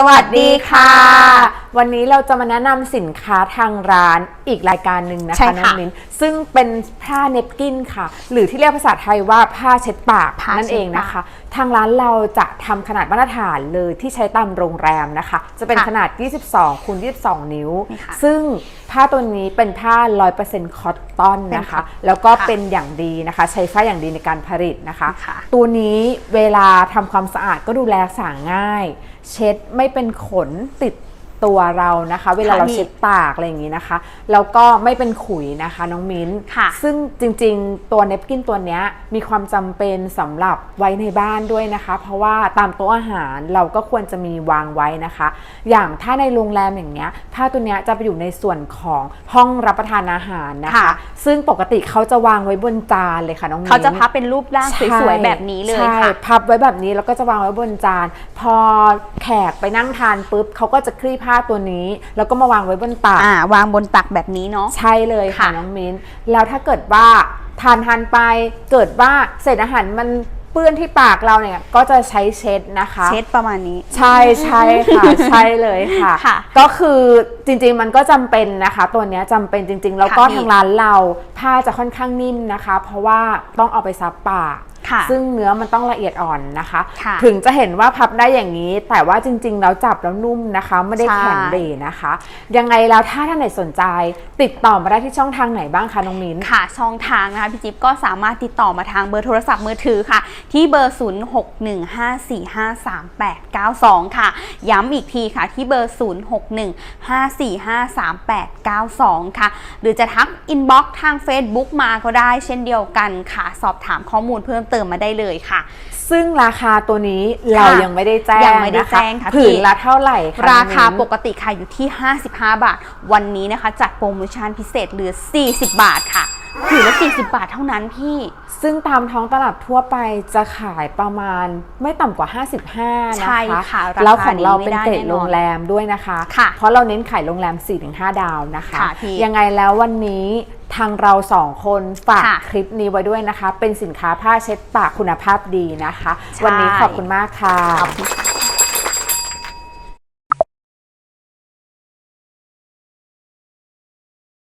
สวัสดีค่ะ วันนี้เราจะมาแนะนำสินค้าทางร้านอีกรายการหนึ่งนะใช่คะค่ะน้องมิ้นซึ่งเป็นผ้าเนปกินค่ะ หรือที่เรียกภาษาไทยว่าผ้าเช็ดปากผ้านั่นเองเช็ดปากนะคะ ทางร้านเราจะทำขนาดมาตรฐานเลยที่ใช้ตามโรงแรมนะคะ จะเป็นค่ะขนาด 22คูณ22 นิ้วนี่ค่ะซึ่งผ้าตัวนี้เป็นผ้า 100%คอตตอนนะคะ แล้วก็ค่ะเป็นอย่างดีนะคะ ใช้ฝ้ายอย่างดีในการผลิตนะคะค่ะตัวนี้เวลาทำความสะอาดก็ดูแลสางง่าย เช็ดไม่เป็นขนติด ตัวเรานะคะ เวลาเราพี่เช็ดปากอะไรอย่างนี้นะคะแล้วก็ไม่เป็นขุยนะคะน้องมิ้นค่ะซึ่งจริงๆ ตัวเนปกินตัวเนี้ยมีความจำเป็นสำหรับไว้ในบ้านด้วยนะคะ เพราะว่าตามโต๊ะอาหารเราก็ควรจะมีวางไว้นะคะ อย่างถ้าในโรงแรมอย่างเงี้ยผ้าตัวเนี้ยจะไปอยู่ในส่วนของห้องรับประทานอาหารนะคะค่ะซึ่งปกติเขาจะวางไว้บนจานเลยค่ะน้องมิ้นเขาจะพับเป็นรูปร่างใช่สวยๆแบบนี้เลยใช่ค่ะพับไว้แบบนี้แล้วก็จะวางไว้บนจาน พอแขกไปนั่งทานปุ๊บเขาก็จะคลี่ผ้าตัวนี้ แล้วก็มาวางไว้บนตักอ่าวางบนตักแบบนี้เนาะใช่เลยค่ะค่ะน้องมิ้นแล้วถ้าเกิดว่าทานทานไปเกิดว่าเศษอาหารมันเปื้อนที่ปากเราเนี่ยก็จะใช้เช็ดนะคะ เช็ดประมาณนี้ ใช่ใช่ค่ะ ใช่เลยค่ะค่ะก็คือจริงๆมันก็จำเป็นนะคะ ตัวเนี้ยจำเป็นจริง ๆ แล้วก็ค่ะพี่ทางร้านเราผ้าจะค่อนข้างนิ่มนะคะ เพราะว่าต้องเอาไปซับปากค่ะ ซึ่งเนื้อมันต้องละเอียดอ่อนนะคะค่ะถึงจะเห็นว่าพับได้อย่างนี้ แต่ว่าจริง ๆ แล้วจับแล้วนุ่มนะคะ ไม่ได้ใช่แข็งเดนะคะ ยังไงแล้วถ้าท่านไหนสนใจ ติดต่อมาได้ที่ช่องทางไหนบ้างคะน้องมิ้นค่ะ ช่องทางนะคะพี่จิ๊บก็สามารถติดต่อมาทางเบอร์โทรศัพท์มือถือค่ะ ที่เบอร์ 0615453892 ค่ะ ย้ำอีกทีค่ะที่เบอร์ 0615453892 ค่ะ หรือจะทักอินบ็อกซ์ทาง Facebook มาก็ได้เช่นเดียวกันค่ะ สอบถามข้อมูลเพิ่มเติมมาได้เลยค่ะ ซึ่งราคาตัวนี้เรายังไม่ได้แจ้งยังไม่ได้แจ้งค่ะนผืนพี่ละเท่าไหร่คะราคาน้องมิ้นปกติค่ะอยู่ที่ 55 บาท วันนี้นะคะจัดโปรโมชั่นพิเศษเหลือ 40 บาทค่ะ ถือละ40 บาทเท่านั้นพี่ ซึ่งตามท้องตลาดทั่วไปจะขายประมาณไม่ต่ำกว่า 55 นะใช่คะค่ะราคาแล้วของเราเป็นนี้ไม่ได้เกรดแน่นอนโรงแรมด้วยนะคะ ค่ะเพราะเราเน้นขายโรงแรม 4-5 ดาวนะคะ ค่ะพี่ยังไงแล้ววันนี้ทางเราสองคนฝากค่ะคลิปนี้ไว้ด้วยนะคะ เป็นสินค้าผ้าเช็ดปากคุณภาพดีนะคะ ใช่ วันนี้ขอบคุณมากค่ะ ขอบคุณค่ะ